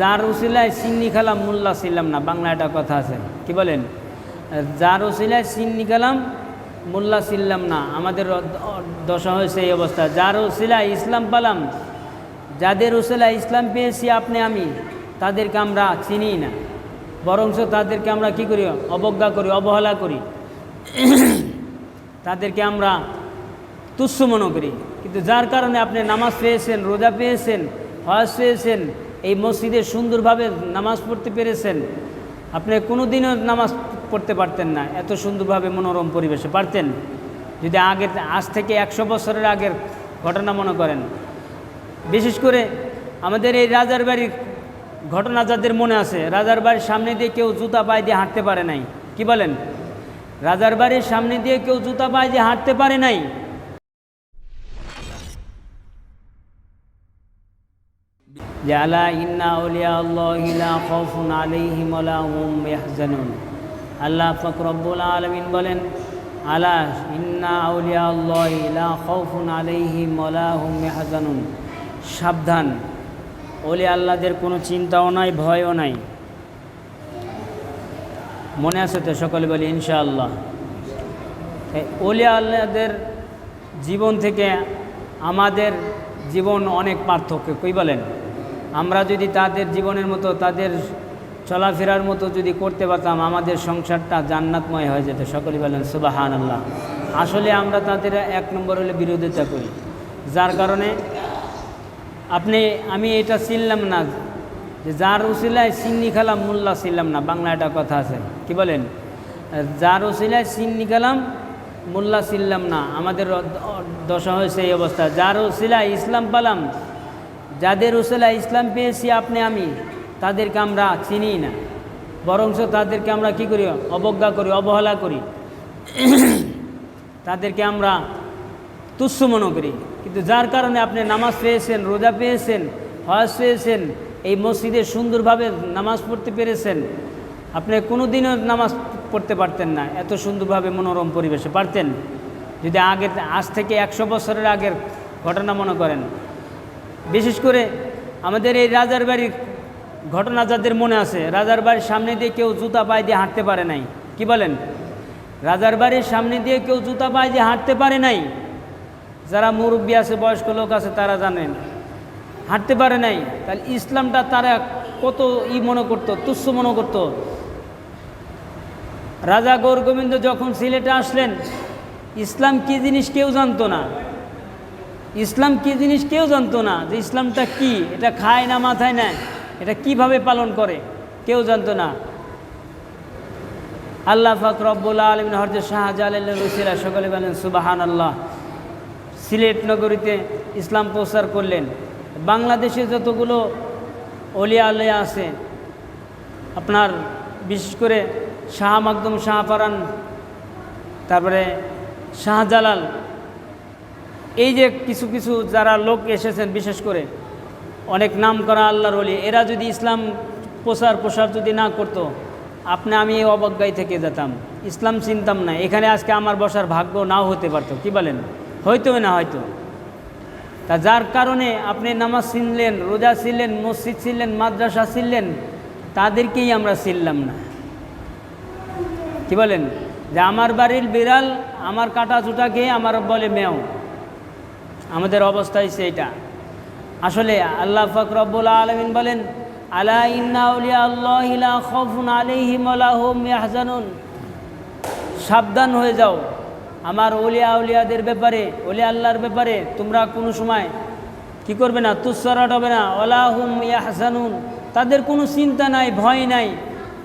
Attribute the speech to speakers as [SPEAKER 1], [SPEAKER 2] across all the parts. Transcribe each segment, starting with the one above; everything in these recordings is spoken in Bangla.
[SPEAKER 1] যার উসিলায় সিন্নি খালাম মোল্লা ছিলাম না, বাংলা একটা কথা আছে। কি বলেন? যার উসিলায় সিন্নি খালাম মোল্লা ছিলাম না, আমাদের দশা হয়েছে এই অবস্থা। যার উসিলায় ইসলাম পালাম, যাদের উসিলায় ইসলাম পেয়েছি আপনি, আমি, তাদেরকে আমরা চিনি না। বরঞ্চ তাদেরকে আমরা কি করি? অবজ্ঞা করি, অবহেলা করি। তাদেরকে আমরা তুচ্ছ মনে করি। কিন্তু যার কারণে আপনি নামাজ পেয়েছেন, রোজা পেয়েছেন, হজ পেয়েছেন এই মসজিদে সুন্দরভাবে নামাজ পড়তে পেরেছেন। আপনি কোনো দিনও নামাজ পড়তে পারতেন না। এত সুন্দরভাবে মনোরম পরিবেশে। পারতেন? যদি আগের, আজ থেকে একশো বছরের আগের ঘটনা মনে করেন। বিশেষ করে আমাদের এই রাজার বাড়ির ঘটনা যাদের মনে আছে, রাজার বাড়ির সামনে দিয়ে কেউ জুতা পায়ে দিয়ে হাঁটতে পারে নাই। কি বলেন? রাজার বাড়ির সামনে দিয়ে কেউ জুতা পায়ে দিয়ে হাঁটতে পারে নাই। আলা ইন্না আল্লাহি বলেন, আলা ইন্না ইয়াহজানুন। সাবধান ওলি আল্লাহদের কোনো চিন্তাও নাই, ভয়ও নাই। মনে আছে তো সকলে বলি, ইনশাআল্লাহ। ওলিয়া আল্লাহদের জীবন থেকে আমাদের জীবন অনেক পার্থক্য। কই বলেন? আমরা যদি তাদের জীবনের মতো, তাদের চলাফেরার মতো যদি করতে পারতাম, আমাদের সংসারটা জান্নাতময় হয়ে যেত। সকলে বলেন সুবাহান আল্লাহ আসলে আমরা তাদের এক নম্বর হলে বিরোধিতা করি। যার কারণে আপনি, আমি এটা চিনলাম না, যে যার উসিলায় সিন্নি খালাম মোল্লা ছিলাম না, বাংলা একটা কথা আছে। কি বলেন? যার উসিলায় সিন্নি খালাম মোল্লা ছিলাম না, আমাদের দশা হয়েছে এই অবস্থা। যার উসিলায় ইসলাম পালাম যাদের উসিলায় ইসলাম পেয়েছি আপনি, আমি, তাদেরকে আমরা চিনি না। বরঞ্চ তাদেরকে আমরা কি করি? অবজ্ঞা করি, অবহেলা করি। তাদেরকে আমরা তুচ্ছ মনে করি। কিন্তু যার কারণে আপনি নামাজ পেয়েছেন, রোজা পেয়েছেন, হজ পেয়েছেন, এই মসজিদে সুন্দরভাবে নামাজ পড়তে পেরেছেন, আপনি কোনো দিনও নামাজ পড়তে পারতেন না। এত সুন্দরভাবে মনোরম পরিবেশে পারতেন। যদি আগের, আজ থেকে একশো বছরের আগের ঘটনা মনে করেন বিশেষ করে আমাদের এই রাজার বাড়ির ঘটনা যাদের মনে আছে, রাজার বাড়ির সামনে দিয়ে কেউ জুতা পায়ে দিয়ে হাঁটতে পারে নাই। কি বলেন? রাজার বাড়ির সামনে দিয়ে কেউ জুতা পায়ে দিয়ে হাঁটতে পারে নাই? যারা মুরব্বী আছে, বয়স্ক লোক আছে, তারা জানেন। হাঁটতে পারে নাই। তাহলে ইসলামটা তারা কত ই মনে করতো, তুচ্ছ মনে করতো? রাজা গৌর গোবিন্দ যখন সিলেটে আসলেন, ইসলাম কি জিনিস কেউ জানতো না। ইসলাম কি জিনিস কেউ জানতো না যে ইসলামটা কি? এটা খায় না মাথায় নেয়। এটা কীভাবে পালন করে? কেউ জানতো না। আল্লাহ ফাক রব্বুল আলমিন হরজ শাহজালাল রসিলা সকলে বলেন সুবাহান আল্লাহ সিলেট নগরীতে ইসলাম প্রচার করলেন। বাংলাদেশে যতগুলো অলিয়া আলিয়া আছে, আপনার বিশেষ করে শাহ মাকদুম শাহপারান, তারপরে শাহজালাল এই যে কিছু কিছু যারা লোক এসেছেন, বিশেষ করে অনেক নাম করা আল্লাহর অলি এরা যদি ইসলাম প্রচার প্রসার যদি না করতো, আপনি আমি এই অবজ্ঞায় থেকে যেতাম। ইসলাম চিনতাম না। এখানে আজকে আমার বসার ভাগ্য নাও হতে পারতো, কি বলেন? হয়তো না হয়তো। তা যার কারণে আপনি নামাজ ছিনলেন, রোজা ছিলেন মসজিদ ছিলেন মাদ্রাসা ছিলেন তাদেরকেই আমরা ছিনলাম না। কি বলেন? যে আমার বাড়ির বিড়াল, আমার কাটা চুটা খেয়ে আমার বলে মেও। আমাদের অবস্থাই সেইটা আসলে আল্লাহ ফকরবুল আলমিন বলেন, আলা ইন্না উলিয়া আল্লাহ লা খাউফুন আলাইহিম ওয়া লা হুম ইয়াহজানুন। সাবধান হয়ে যাও। আমার ওলিয়া উলিয়াদের ব্যাপারে ওলিয়া আল্লাহর ব্যাপারে তোমরা কোনো সময় কি করবে না তুচ্ছরাট হবে না। ওলাহুম ইয়াহসানুন তাদের কোনো চিন্তা নাই, ভয় নাই।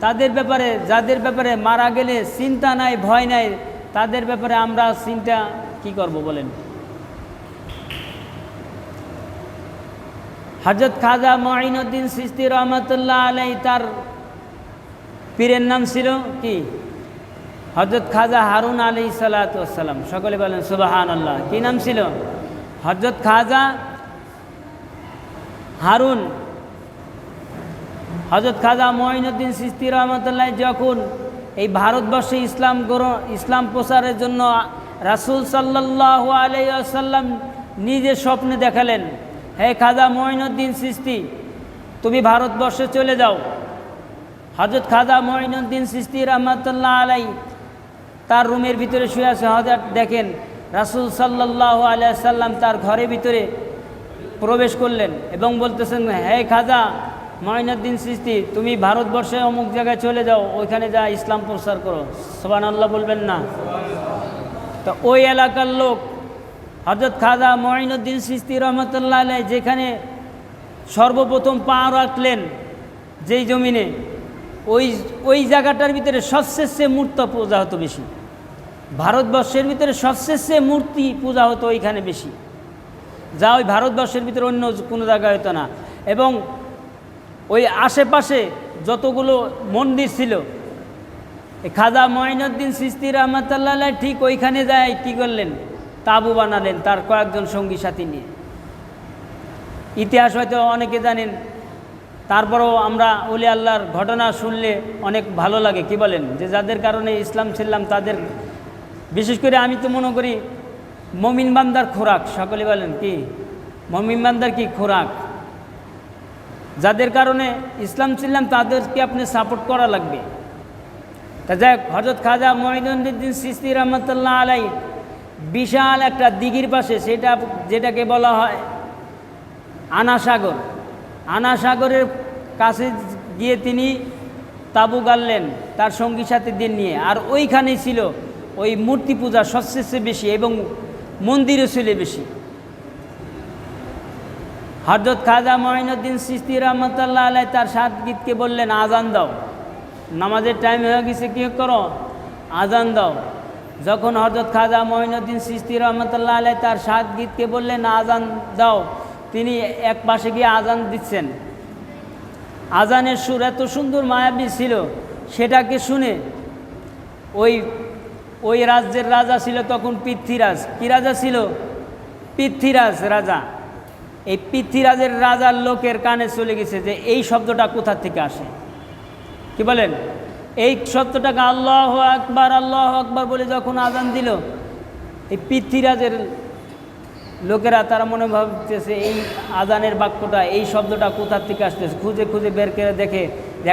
[SPEAKER 1] তাদের ব্যাপারে, যাদের ব্যাপারে মারা গেলে চিন্তা নাই, ভয় নাই। তাদের ব্যাপারে আমরা চিন্তা কি করব বলেন? হজরত খাজা মঈনুদ্দিন সিস্তি রহমতুল্লাহ আলাই তার পীরের নাম ছিল কি? হজরত খাজা হারুন আলী সালাতাম সকলে বলেন সুবাহান আল্লাহ কী নাম ছিল? হজরত খাজা হারুন। হজরত খাজা মঈনুদ্দিন সিস্তি রহমতুল্লাহ যখন এই ভারতবর্ষে ইসলাম গ্রহণ ইসলাম প্রচারের জন্য রাসুল সাল্লাহ আলাই আলাইসাল্লাম নিজে স্বপ্নে দেখালেন হে খাজা মঈনুদ্দিন সৃষ্টি তুমি ভারতবর্ষে চলে যাও। হজরত খাজা মঈনুদ্দিন সিস্তি রহমতুল্লাহ আলাই তার রুমের ভিতরে শুয়ে আছে। হজরত দেখেন, রাসুল সাল্লাহ আলিয়া সাল্লাম তার ঘরের ভিতরে প্রবেশ করলেন এবং বলতেছেন, হে খাজা মঈনুদ্দিন সিস্তি, তুমি ভারতবর্ষে অমুক জায়গায় চলে যাও, ওইখানে যা ইসলাম প্রচার করো। সোবান আল্লাহ বলবেন না। তো ওই এলাকার লোক হজরত খাজা মঈনুদ্দিন সিস্তি রহমতুল্লাহ আলাই যেখানে সর্বপ্রথম পা রাখলেন যেই জমিনে, ওই ওই জায়গাটার ভিতরে সবশেষে মূর্ত পূজা হতো বেশি। ভারতবর্ষের ভিতরে সবশেষে মূর্তি পূজা হতো ওইখানে বেশি। যা ওই ভারতবর্ষের ভিতরে অন্য কোনো জায়গায় হতো না। এবং ওই আশেপাশে যতগুলো মন্দির ছিল খাজা মঈনুদ্দিন সিস্তি রহমতুল্লাহ ঠিক ওইখানে যায় কী করলেন? তাবু বানালেন তার কয়েকজন সঙ্গী সাথী নিয়ে। ইতিহাস হয়তো অনেকে জানেন, তারপরেও আমরা ওলি আল্লাহর ঘটনা শুনলে অনেক ভালো লাগে, কি বলেন? যে যাদের কারণে ইসলাম ছিলাম, তাদের বিশেষ করে আমি তো মনে করি মমিন বান্দার খোরাক, সকলে বলেন কি? মমিন বান্দার কি খোরাক? যাদের কারণে ইসলাম ছিলাম, তাদেরকে আপনি সাপোর্ট করা লাগবে। তা যাই হজরত খাজা মহিদুদ্দিন সিস্তি রহমতুল্লাহ আলাই বিশাল একটা দিঘির পাশে সেটা যেটাকে বলা হয় আনাসাগর। আনাসাগরের কাছে গিয়ে তিনি তাবু গাড়লেন তার সঙ্গী সাথীদের নিয়ে। আর ওইখানেই ছিল ওই মূর্তি পূজা সবচেয়ে বেশি এবং মন্দিরও ছিল বেশি। হজরত খাজা মহিনুদ্দিন সিস্তি রহমতুল্লাহ আলাই তার সাত গীতকে বললেন আজান দাও। নামাজের টাইম হয়ে গেছে, কী করো? আজান দাও। যখন হজরত খাজা মঈনুদ্দিন সিস্তি রহমতুল্লাহ আলাই তার সাত গীতকে বললেন আজান দাও। তিনি এক পাশে গিয়ে আজান দিচ্ছেন। আজানের সুর এত সুন্দর, মায়াবী ছিল, সেটাকে শুনে ওই ওই রাজ্যের রাজা ছিল তখন পৃথ্বীরাজ। কী রাজা ছিল? পৃথ্বীরাজ রাজা। এই পৃথ্বীরাজের রাজার লোকের কানে চলে গেছে যে এই শব্দটা কোথা থেকে আসে? কি বলেন? এই শব্দটাকে আল্লাহ আকবার আল্লাহ আকবার বলে যখন আজান দিল, এই পৃথ্বীরাজের লোকেরা তারা মনে ভাবতেছে, এই আজানের বাক্যটা, এই শব্দটা কোথার থেকে আসতেছে? খুঁজে খুঁজে বের করে দেখে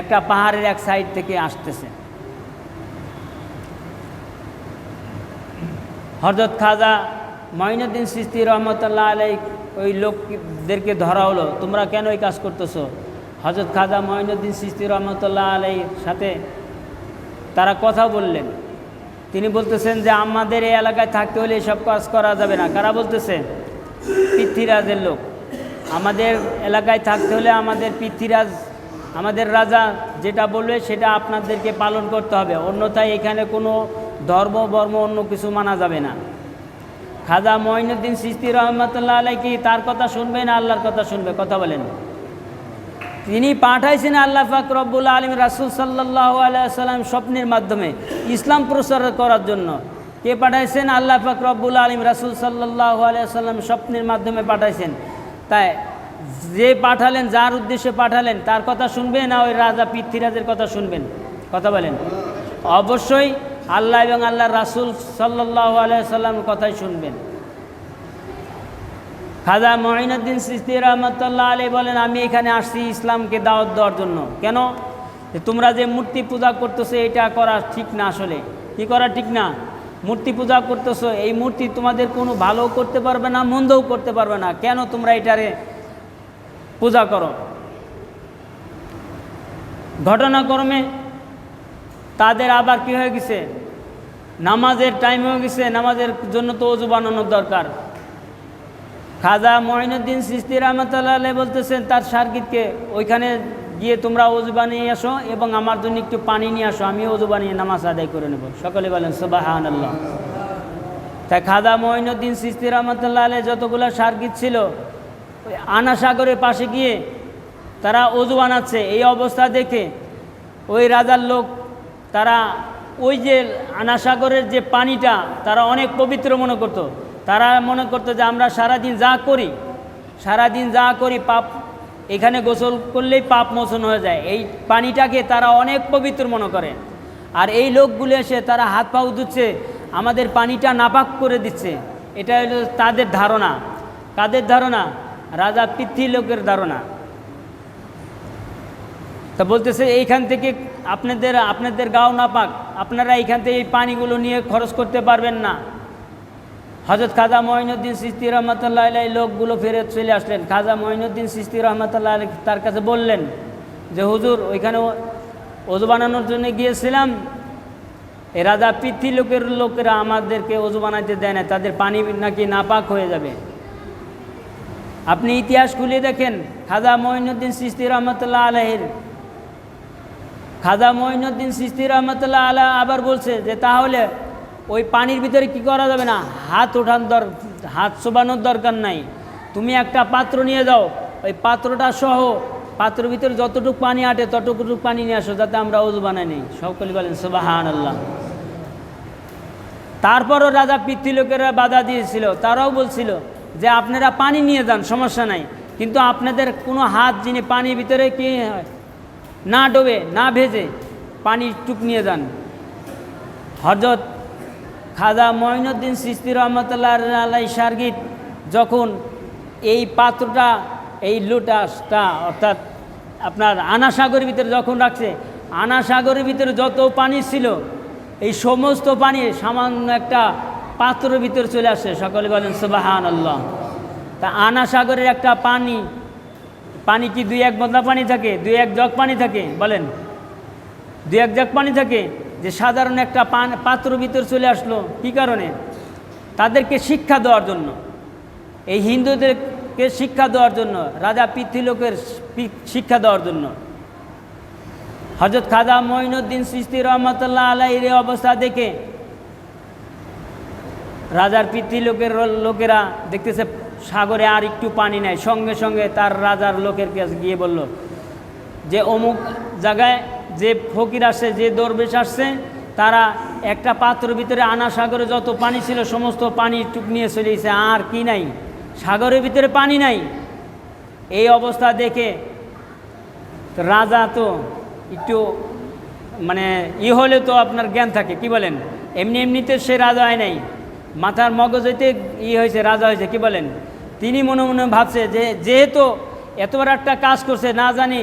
[SPEAKER 1] একটা পাহাড়ের এক সাইড থেকে আসতেছে। হরজত খাজা মঈনুদ্দিন সিস্তি রহমতুল্লাহ আলাই ওই লোকদেরকে ধরা হলো, তোমরা কেন এই কাজ করতেছো? হজরত খাজা মঈনুদ্দিন সিস্তি রহমতুল্লাহ আলাইর সাথে তারা কথা বললেন। তিনি বলতেছেন যে, আমাদের এই এলাকায় থাকতে হলে এসব কাজ করা যাবে না। কারা বলতেছে পৃথ্বীরাজের লোক। আমাদের এলাকায় থাকতে হলে আমাদের পৃথ্বীরাজ, আমাদের রাজা যেটা বলবে সেটা আপনাদেরকে পালন করতে হবে। অন্যথায় এখানে কোনো ধর্ম, বর্ম, অন্য কিছু মানা যাবে না। খাজা মঈনুদ্দিন সিস্তি রহমতুল্লাহ আলাই কি তার কথা শুনবে না আল্লাহর কথা শুনবে। কথা বলেন। তিনি পাঠাইছেন আল্লাহ ফাক রব্বুল আলম রাসুল সাল্লাহ আলাইসাল্লাম স্বপ্নের মাধ্যমে ইসলাম প্রচার করার জন্য। কে পাঠাইছেন? আল্লাহ ফাক রব্বুল আলম রাসুল সাল্লাহ আলাইসাল্লাম স্বপ্নের মাধ্যমে পাঠাইছেন। তাই যে পাঠালেন, যার উদ্দেশ্যে পাঠালেন, তার কথা শুনবে না ওই রাজা পৃথ্বীরাজের কথা শুনবেন। কথা বলেন। অবশ্যই আল্লাহ এবং আল্লাহ রাসুল সাল্লাহ আলাইসাল্লামের কথাই শুনবেন। খাজা মঈনুদ্দিন সিস্তি রহমতুল্লাহ আলী বলেন, আমি এখানে আসছি ইসলামকে দাওয়াত দেওয়ার জন্য। কেন? তোমরা যে মূর্তি পূজা করতেছো, এটা করা ঠিক না আসলে। কি করা ঠিক না? মূর্তি পূজা করতেছো, এই মূর্তি তোমাদের কোনো ভালো করতে পারবে না, মন্দও করতে পারবে না। কেন তোমরা এটারে পূজা করো? ঘটনাক্রমে তাদের আবার কি হয়ে গেছে? নামাজের টাইম হয়ে গেছে, নামাজের জন্য তো অজু বানানোর দরকার। খাজা মঈনুদ্দিন সিস্তি রহমতুল্লাহ বলতেছেন, তার সার্কিটকে ওইখানে গিয়ে তোমরা অজু বানিয়ে আসো এবং আমার জন্য একটু পানি নিয়ে আসো, আমি অজু বানিয়ে নামাজ আদায় করে নেব। সকলে বলেন সুবাহান আল্লাহ তাই খাজা মঈনুদ্দিন সিস্তি রহমতুল্লাহ আলহ যতগুলো সার্কিট ছিল, ওই আনা সাগরের পাশে গিয়ে তারা অজু বানাচ্ছে। এই অবস্থা দেখে ওই রাজার লোক, তারা ওই যে আনাসাগরের যে পানিটা, তারা অনেক পবিত্র মনে করতো। তারা মনে করতো যে আমরা সারাদিন যা করি, সারাদিন যা করি পাপ, এখানে গোসল করলেই পাপ মোচন হয়ে যায়। এই পানিটাকে তারা অনেক পবিত্র মনে করে। আর এই লোকগুলো এসে তারা হাত পা ধুচ্ছে আমাদের পানিটা নাপাক করে দিচ্ছে। এটা হলো তাদের ধারণা। কাদের ধারণা? রাজা পৃথ্বী লোকের ধারণা। তা বলতেছে, এইখান থেকে আপনাদের আপনাদের গাও না পাক আপনারা এইখান থেকে এই পানিগুলো নিয়ে খরচ করতে পারবেন না। হজরত খাজা মঈনুদ্দিন সিস্তি রহমতুল্লাহ এই লোকগুলো ফেরত চলে আসলেন। খাজা মঈনুদ্দিন সিস্তি রহমতুল্লাহ আলাই তার কাছে বললেন যে, হুজুর, ওইখানে অজু বানানোর জন্য গিয়েছিলাম। এই রাজা পৃথ্বী লোকের লোকেরা আমাদেরকে অজু বানাইতে দেয় না, তাদের পানি নাকি নাপাক হয়ে যাবে। আপনি ইতিহাস খুলে দেখেন, খাজা মঈনুদ্দিন সিস্তি রহমতুল্লাহ আলহের খাজা মঈনুদ্দিন সিস্তি রহমতুল্লাহ আলা আবার বলছে যে, তাহলে ওই পানির ভিতরে কি করা যাবে না? হাত ওঠান দর, হাত শোবানোর দরকার নাই। তুমি একটা পাত্র নিয়ে যাও। ওই পাত্রটা সহ, পাত্রের ভিতরে যতটুকু পানি আটে, ততটুকু পানি নিয়ে আসো যাতে আমরা ওজু বানাই নেই। সকলে বলেন সুবাহান আল্লাহ তারপরও রাজা পিতৃ লোকেরা বাধা দিয়েছিল। তারাও বলছিল যে, আপনারা পানি নিয়ে যান, সমস্যা নাই। কিন্তু আপনাদের কোনো হাত যিনি পানির ভিতরে কি হয় না ডোবে, না ভেজে পানি টুক নিয়ে যান। হজরত খাজা মঈনুদ্দিন সিস্তি রহমতুল্লাহ আলাই সার্গিত যখন এই পাত্রটা, এই লোটাসটা, অর্থাৎ আপনার আনা সাগরের ভিতরে যখন রাখছে আনা সাগরের ভিতরে যত পানি ছিল, এই সমস্ত পানি সামান্য একটা পাত্রের ভিতরে চলে আসে। সকলে বলেন সুবাহান আল্লাহ তা আনা সাগরের একটা পানি পানি কি দুই এক বদলা পানি থাকে, দুই এক জগ পানি থাকে? বলেন, দুই এক জগ পানি থাকে? যে সাধারণ একটা পান পাত্র ভিতর চলে আসলো, কি কারণে? তাদেরকে শিক্ষা দেওয়ার জন্য। এই হিন্দুদেরকে শিক্ষা দেওয়ার জন্য, রাজা পৃথ্বীলোকের পি- শিক্ষা দেওয়ার জন্য। হজরত খাজা মঈনুদ্দিন সিস্তি রহমতুল্লাহ আলাইয়ের এই অবস্থা দেখে রাজার পিতৃলোকের লোকেরা দেখতেছে, সাগরে আর একটু পানি নাই। সঙ্গে সঙ্গে তার রাজার লোকের কাছে গিয়ে বলল যে, অমুক জায়গায় যে ফকির আসছে যে দরবেশ আসছে, তারা একটা পাত্রের ভিতরে আনা সাগরে যত পানি ছিল, সমস্ত পানি টুক নিয়ে চলে গেছে। আর কি নাই? সাগরের ভিতরে পানি নাই। এই অবস্থা দেখে রাজা তো একটু মানে ই হলে তো আপনার জ্ঞান থাকে, কি বলেন? এমনি এমনিতে সে রাজা হয় নাই। মাথার মগজ হইতে ই হয়েছে, রাজা হয়েছে, কি বলেন? তিনি মনে মনে ভাবছে যে, যেহেতু এত বড় একটা কাজ করছে, না জানি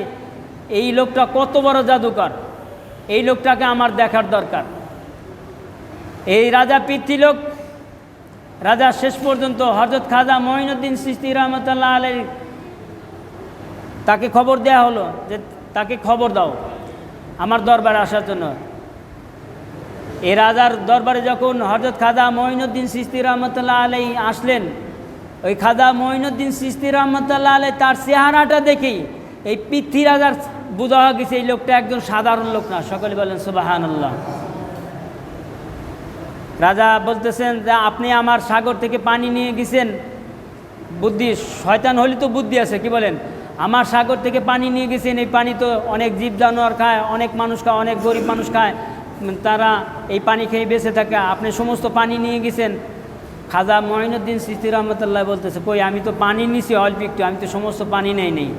[SPEAKER 1] এই লোকটা কত বড় জাদুকর? এই লোকটাকে আমার দেখার দরকার। এই রাজা পৃথ্বীলোক রাজা শেষ পর্যন্ত হজরত খাজা মঈনুদ্দিন সিস্তি রহমতুল্লাহ আলের তাকে খবর দেয়া হলো যে তাকে খবর দাও আমার দরবারে আসার জন্য। এই রাজার দরবারে যখন হজরত খাজা মঈনুদ্দিন সিস্তি রহমতুল্লাহ আলাই আসলেন, ওই খাজা মঈনুদ্দিন সিস্তি রহমতুল্লাহ আলাই তার চেহারাটা দেখেই এই পৃথ্বী রাজার বোঝা গেছে এই লোকটা একজন সাধারণ লোক না। সকলে বলেন সুবাহান আল্লাহ রাজা বলতেছেন যে, আপনি আমার সাগর থেকে পানি নিয়ে গেছেন। বুদ্ধি, শয়তান হলে তো বুদ্ধি আছে, কি বলেন? আমার সাগর থেকে পানি নিয়ে গেছেন, এই পানি তো অনেক জীব জানোয়ার খায়, অনেক মানুষ খায়, অনেক গরিব মানুষ খায়। তারা এই পানি খেয়ে বেঁচে থাকে। আপনি সমস্ত পানি নিয়ে গেছেন। খাজা মঈনুদ্দিন সিস্তি রহমতুল্লাহ বলতেছে, কই, আমি তো পানি নিছি, অল্প একটু, আমি তো সমস্ত পানি নেই নেই।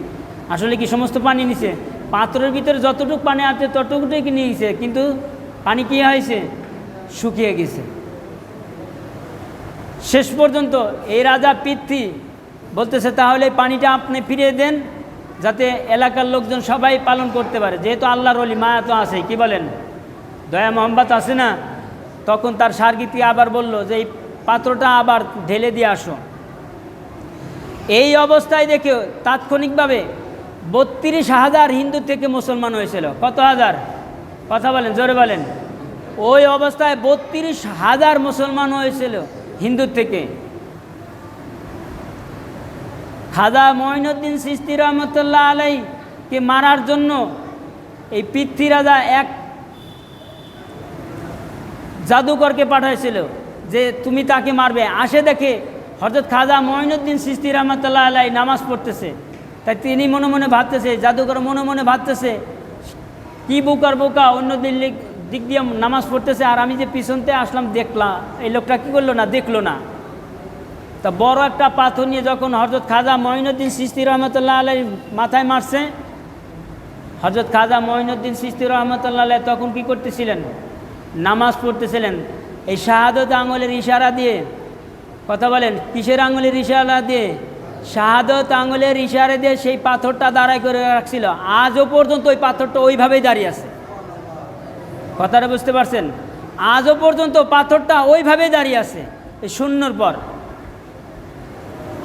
[SPEAKER 1] আসলে কি সমস্ত পানি নিছে? পাত্রের ভিতরে যতটুকু পানি আছে ততটুকুই কি নিয়ে গেছে কিন্তু পানি কি হয়েছে? শুকিয়ে গেছে। শেষ পর্যন্ত এই রাজা পৃথ্বী বলতেছে, তাহলে পানিটা আপনি ফিরিয়ে দেন, যাতে এলাকার লোকজন সবাই পালন করতে পারে। যেহেতু আল্লাহর অলি মায়া তো আছে কি বলেন? দয়া মোহাম্মদ আছে না? তখন তার সার্গিতি আবার বলল যে, এই পাত্রটা আবার ঢেলে দিয়ে আসো। এই অবস্থায় দেখে তাৎক্ষণিকভাবে বত্রিশ হাজার হিন্দু থেকে মুসলমান হয়েছিল। কত হাজার? কথা বলেন, জোরে বলেন। ওই অবস্থায় বত্রিশ হাজার মুসলমান হয়েছিল হিন্দুর থেকে। খাজা মঈনুদ্দিন সিস্তি রহমতুল্লাহ আলাইকে মারার জন্য এই পৃথ্বী রাজা এক জাদুকরকে পাঠাইছিল যে তুমি তাকে মারবে। আসে দেখে হজরত খাজা মঈনুদ্দিন সিস্তি রহমতুল্লাহ আলাই নামাজ পড়তেছে। তাই তিনি মনে মনে ভাবতেছে জাদুকর মনে মনে ভাবতেছে, কি বোকার বোকা, অন্য দিল্লি দিক দিয়ে নামাজ পড়তেছে, আর আমি যে পিছনতে আসলাম দেখলাম এই লোকটা কি করল না, দেখল না। তা বড় একটা পাথর নিয়ে যখন হজরত খাজা মঈনুদ্দিন সিস্তি রহমতুল্লাহ আলাই মাথায় মারছে হজরত খাজা মঈনুদ্দিন সিস্তি রহমতুল্লাহ আলাই তখন কি করতেছিলেন? নামাজ পড়তেছিলেন। এই শাহাদত আঙুলের ইশারা দিয়ে, কথা বলেন, কিসের আঙুলের ইশারা দিয়ে? শাহাদত আঙুলের ইশারে দিয়ে সেই পাথরটা দাঁড়ায় করে রাখছিল। আজও পর্যন্ত ওই পাথরটা ওইভাবেই দাঁড়িয়ে আছে। কথাটা বুঝতে পারছেন? আজও পর্যন্ত পাথরটা ওইভাবেই দাঁড়িয়ে আছে এই শূন্যর পর।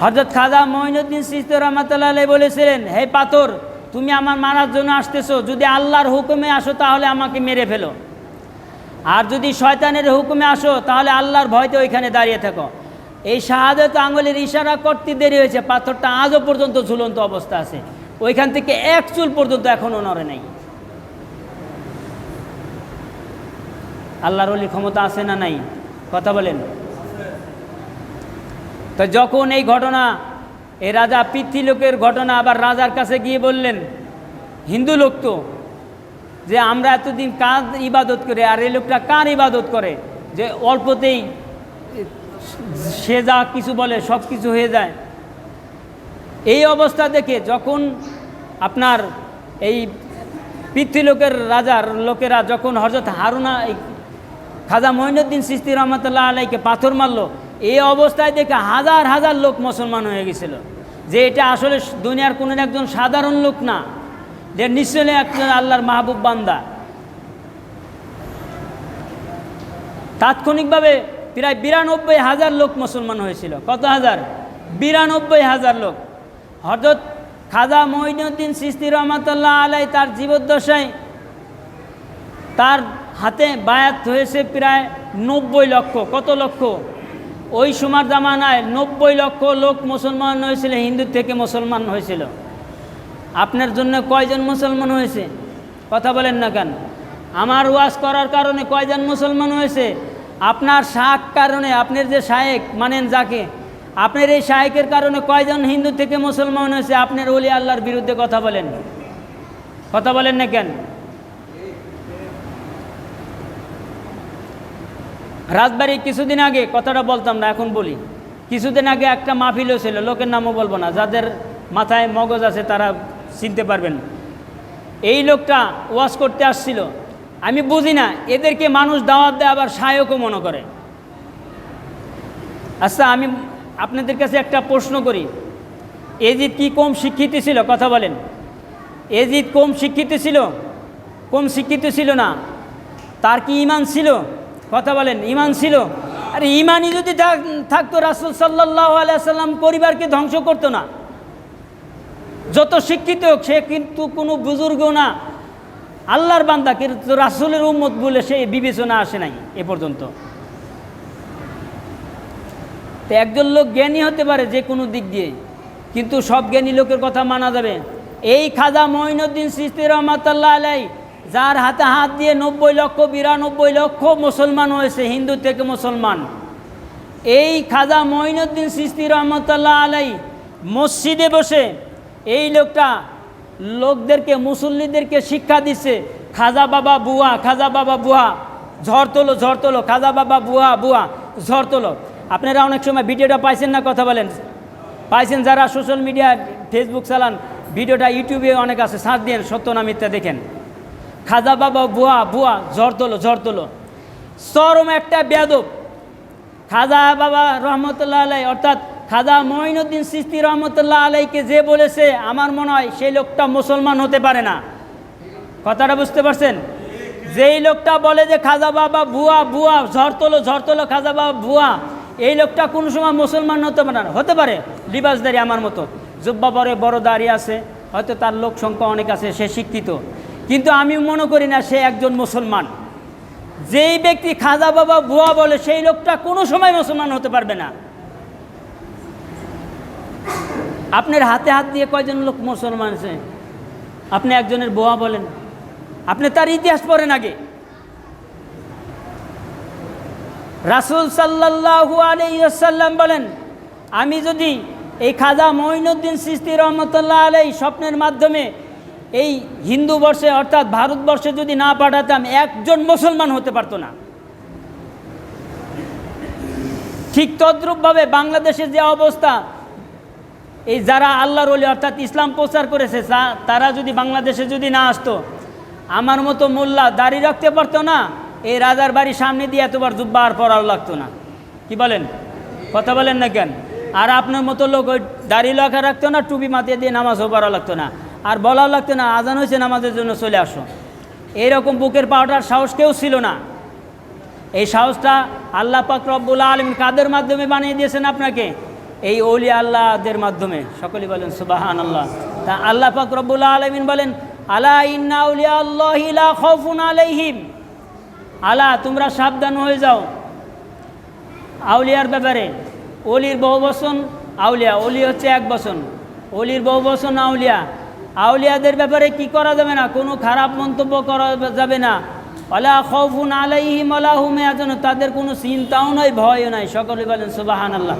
[SPEAKER 1] হজরত খাজা মঈনুদ্দিন সিস্ত রহমতুল্লাহ বলেছিলেন, হে পাথর, তুমি আমার মারার জন্য আসতেছো। যদি আল্লাহর হুকুমে আসো তাহলে আমাকে মেরে ফেলো। আর যদি শয়তানের হুকুমে আসো তাহলে আল্লাহর ভয়তে ওইখানে দাঁড়িয়ে থাকো। এই শাহাদত আঙুলের ইশারা করতে দেরি হয়েছে, পাথরটা আজও পর্যন্ত ঝুলন্ত অবস্থা আছে। ওইখান থেকে এক চুল পর্যন্ত এখনও নড়ে নাই। আল্লাহর ক্ষমতা আছে না নাই? কথা বলেন। তো যখন এই ঘটনা এই রাজা পিতৃলোকের ঘটনা, আবার রাজার কাছে গিয়ে বললেন, হিন্দু লোক তো, যে আমরা এতদিন কার ইবাদত করে, আর এই লোকটা কার ইবাদত করে? যে অল্পতেই সে যা কিছু বলে, সব কিছু হয়ে যায়। এই অবস্থা দেখে যখন আপনার এই পিতৃলোকের রাজার লোকেরা যখন হজরত হারুনা খাজা মঈনুদ্দিন সিস্তি রহমতুল্লাহ আলাইকে পাথর মারলো, এই অবস্থায় দেখে হাজার হাজার লোক মুসলমান হয়ে গেছিল। যে এটা আসলে দুনিয়ার কোনো একজন সাধারণ লোক না, যে নিশ্চয়ই একজন আল্লাহর মাহবুব বান্দা। তাৎক্ষণিকভাবে প্রায় বিরানব্বই হাজার লোক মুসলমান হয়েছিল। কত হাজার? বিরানব্বই হাজার লোক। হজরত খাজা মঈনুদ্দিন সিস্তি রহমতুল্লাহ আলাই তার জীবদ্দশায় তার হাতে বায়াত হয়েছে প্রায় নব্বই লক্ষ। কত লক্ষ? ওই সময় জামানায় নব্বই লক্ষ লোক মুসলমান হয়েছিল, হিন্দু থেকে মুসলমান হয়েছিল। আপনার জন্য কয়জন মুসলমান হয়েছে? কথা বলেন না কেন। আমার ওয়াজ করার কারণে কয়জন মুসলমান হয়েছে? আপনার শাক কারণে, আপনার যে শায়েক, মানেন যাকে, আপনার এই শায়েকের কারণে কয়জন হিন্দু থেকে মুসলমান হয়েছে? আপনার ওলি আল্লাহর বিরুদ্ধে কথা বলেন। কথা বলেন না কেন? রাজবাড়ি কিছুদিন আগে, কথাটা বলতাম না, এখন বলি। কিছুদিন আগে একটা মাহফিলও ছিল লোকের নামও বলব না, যাদের মাথায় মগজ আছে তারা চিনতে পারবেন। এই লোকটা ওয়াশ করতে আসছিল আমি বুঝি না, এদেরকে মানুষ দাওয়াত দেয়, আবার সায়কও মনে করে। আচ্ছা আমি আপনাদের কাছে একটা প্রশ্ন করি। এজিদ কি কম শিক্ষিত ছিল? কথা বলেন। এজিদ কম শিক্ষিত ছিল? কম শিক্ষিত ছিল না। তার কি ইমান ছিল? কথা বলেন ইমান ছিল? আরে ইমানই যদি থাকতো, রাসুল সাল্লাহ আলাইসাল্লাম পরিবারকে ধ্বংস করতো না। যত শিক্ষিত হোক, সে কিন্তু কোনো বুজুর্গ না। আল্লাহর বান্দা, কিন্তু রাসুলের উম্মত বলে সে বিবেচনা আসে নাই এ পর্যন্ত। তো একজন লোক জ্ঞানী হতে পারে যে কোনো দিক দিয়ে, কিন্তু সব জ্ঞানী লোকের কথা মানা যাবে। এই খাজা মঈনুদ্দিন সিস্তি রহমতুল্লাহ আলাই যার হাতে হাত দিয়ে নব্বই লক্ষ, বিরানব্বই লক্ষ মুসলমান হয়েছে, হিন্দু থেকে মুসলমান। এই খাজা মঈনুদ্দিন সিস্তি রহমতুল্লাহ আলাই মসজিদে বসে এই লোকটা লোকদেরকে, মুসল্লিদেরকে শিক্ষা দিচ্ছে খাজা বাবা বুয়া, খাজা বাবা বুয়া, ঝড় তোলো ঝড় তোলো, খাজা বাবা বুয়া বুয়া, ঝড় তোলো। আপনারা অনেক সময় ভিডিওটা পাইছেন না কথা বলেন? পাইছেন যারা সোশ্যাল মিডিয়া, ফেসবুক চালান, ভিডিওটা ইউটিউবে অনেক আছে সার্চ দিয়ে সত্য না মিথ্যা দেখেন। খাজা বাবা বুয়া বুয়া, ঝড় তোলো ঝড় তোলো। চরম একটা বেদব খাজা বাবা রহমতুল্লাহ আলাই অর্থাৎ খাজা মঈনুদ্দিন সিস্তি রহমতুল্লাহ আলাইকে যে বলেছে, আমার মনে হয় সেই লোকটা মুসলমান হতে পারে না। কথাটা বুঝতে পারছেন? যেই লোকটা বলে যে খাজা বাবা ভুয়া ভুয়া ঝড় তোলো ঝড় তোলো খাজা বাবা ভুয়া, এই লোকটা কোনো সময় মুসলমান হতে পারে না। হতে পারে, লিবাসদারি আমার মতো। জুব্বা পরে বড় দাঁড়িয়ে আছে, হয়তো তার লোক সংখ্যা অনেক আছে, সে শিক্ষিত। কিন্তু আমি মনে করি না সে একজন মুসলমান। যেই ব্যক্তি খাজা বাবা ভুয়া বলে, সেই লোকটা কোনো সময় মুসলমান হতে পারবে না। আপনার হাতে হাত দিয়ে কয়জন লোক মুসলমান আছে? আপনি একজনের বোয়া বলেন। আপনি তার ইতিহাস পড়েন আগে। রাসুল সাল্লাহু আলাইসাল্লাম বলেন, আমি যদি এই খাজা মঈনুদ্দিন সিস্তি রহমতুল্লাহ আলাই স্বপ্নের মাধ্যমে এই হিন্দু বর্ষে অর্থাৎ ভারতবর্ষে যদি না পাঠাতাম, একজন মুসলমান হতে পারতো না। ঠিক তদ্রূপভাবে বাংলাদেশের যে অবস্থা এই যারা আল্লাহর অলি অর্থাৎ ইসলাম প্রচার করেছে তারা যদি বাংলাদেশে যদি না আসতো, আমার মতো মোল্লা দাড়ি রাখতে পারতো না, এই রাজার বাড়ির সামনে দিয়ে এতবার জুব্বা আর পরাও লাগতো না। কি বলেন? কথা বলেন না কেন? আর আপনার মতো লোক ওই দাড়ি লেখা রাখতো না, টুপি মাতিয়ে দিয়ে নামাজও পড়া লাগতো না। আর বলাও লাগতো না, আজান হয়েছে, নামাজের জন্য চলে আসো। এইরকম বুকের পাওয়াটার সাহস কেউ ছিল না। এই সাহসটা আল্লাহ পাক রব্বুল আলমিন কাদের মাধ্যমে বানিয়ে দিয়েছেন আপনাকে? এই অলি আল্লাহদের মাধ্যমে সকলে বলেন সুবাহান আল্লাহ তা আল্লাহ পাক রব্বুল আলমিন বলেন, আলা ইন্না আলাইহিম। আলা, তোমরা সাবধান হয়ে যাও। আউলিয়ার ব্যাপারে, অলির বহু বসন আউলিয়া, অলি হচ্ছে এক বসন অলির বহু বসন আউলিয়া। আউলিয়াদের ব্যাপারে কি করা যাবে না? কোনো খারাপ মন্তব্য করা যাবে না। আলা খৌফুন আলাইহিম আলাহুমে আজন তাদের কোনো চিন্তাও নয় ভয়ও নাই। সকলে বলেন সুবাহান আল্লাহ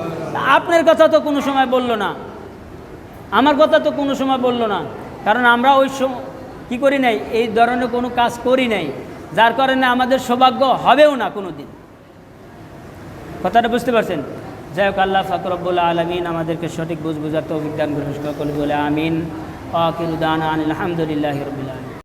[SPEAKER 1] আপনার কথা তো কোনো সময় বলল না। আমার কথা তো কোনো সময় বলল না। কারণ আমরা ওই কি করি নাই? এই ধরনের কোনো কাজ করি নাই। যার কারণে আমাদের সৌভাগ্য হবেও না কোনো দিন কথাটা বুঝতে পারছেন? যাই হোক, আল্লাহ ফাকরবুল আলমিন আমাদেরকে সঠিক বুঝ বুঝার তো অভিজ্ঞান গ্রহণ করে বলে আমিন। আকিরুদান আলহামদুলিল্লাহ রবিল